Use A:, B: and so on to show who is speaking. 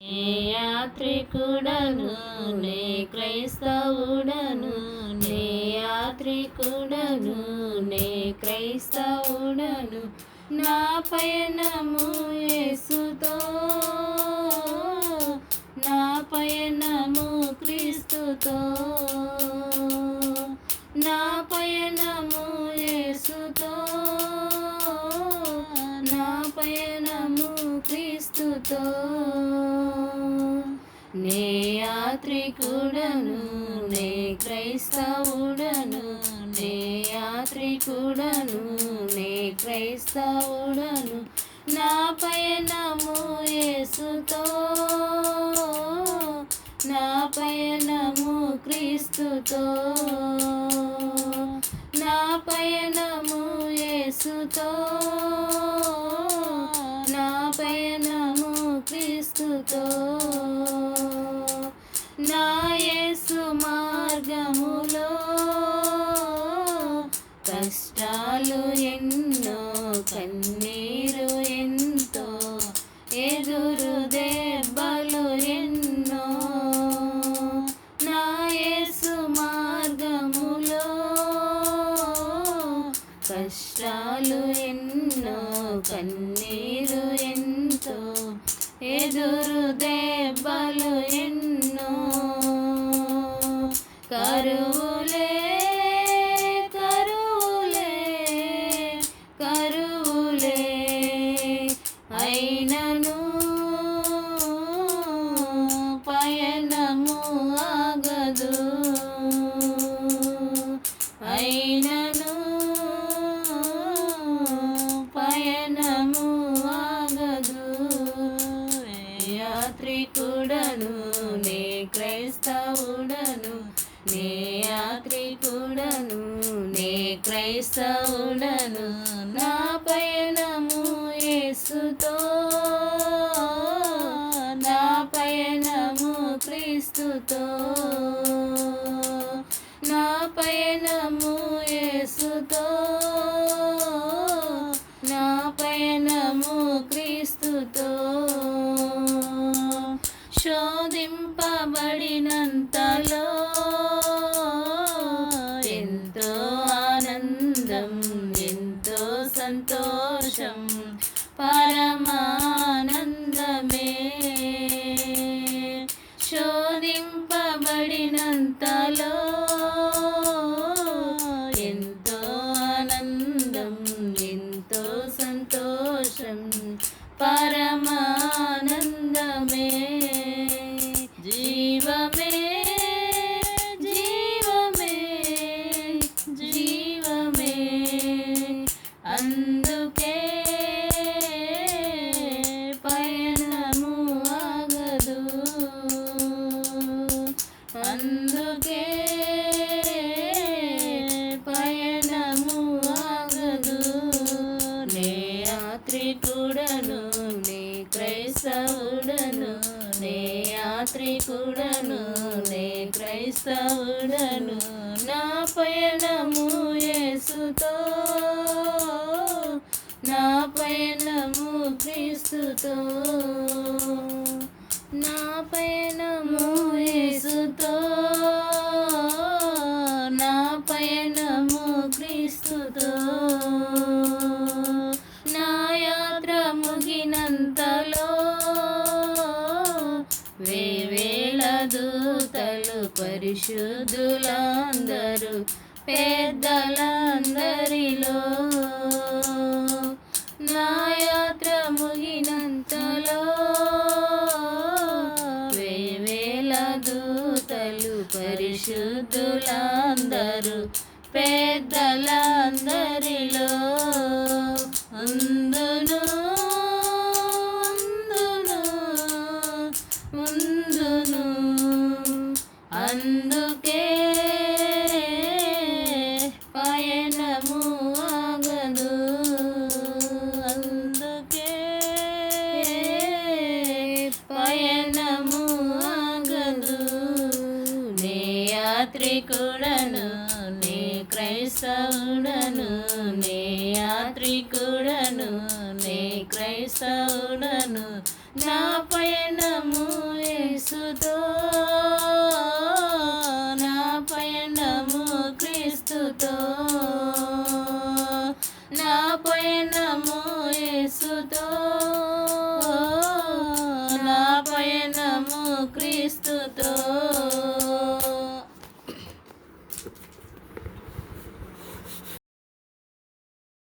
A: నే యాత్రికుడను నే క్రైస్తవుడను నే యాత్రికుడను నే క్రైస్తవుడను నా పయనము యేసుతో నా పయనము క్రీస్తుతో. నే యాత్రికుడను నే క్రైస్తవుడను నే యాత్రికుడను నే క్రైస్తవుడను నా పయనము యేసుతో నా పయనము క్రీస్తుతో నా పయనము యేసుతో. కష్టాలు ఎన్నో కన్నీరు ఎంతో ఎదురు దెబ్బలు ఎన్నో. కరువు క్రైస్తవుడను నే యాత్రికుడను నే క్రైస్తవుడను నా పయనము యేసుతో నా పయనము క్రీస్తుతో నా పయనము యేసుతో పడినంతలో ఎంతో ఆనందం ఎంతో సంతోషం పరమా క్రైస్తవుడను నా పయనము యేసుతో. నా పయనము క్రీస్తుతో. పరిశుద్ధులందరూ పెద్దలందరిలో నా యాత్ర ముగినంతలో వేవేల దూతలు పరిశుద్ధులందరూ పెద్దలందరిలో అందుకే పయనము ఆగదు. అందుకే పయనము ఆగదు. నే యాత్రికుడను నే క్రైస్తవుడను నీ యాత్రికుడను నీ క్రైస్తవుడను నా పయనము యేసుతో క్రీస్తుతో నా పయనము యేసుతో నా పయనము క్రీస్తుతో.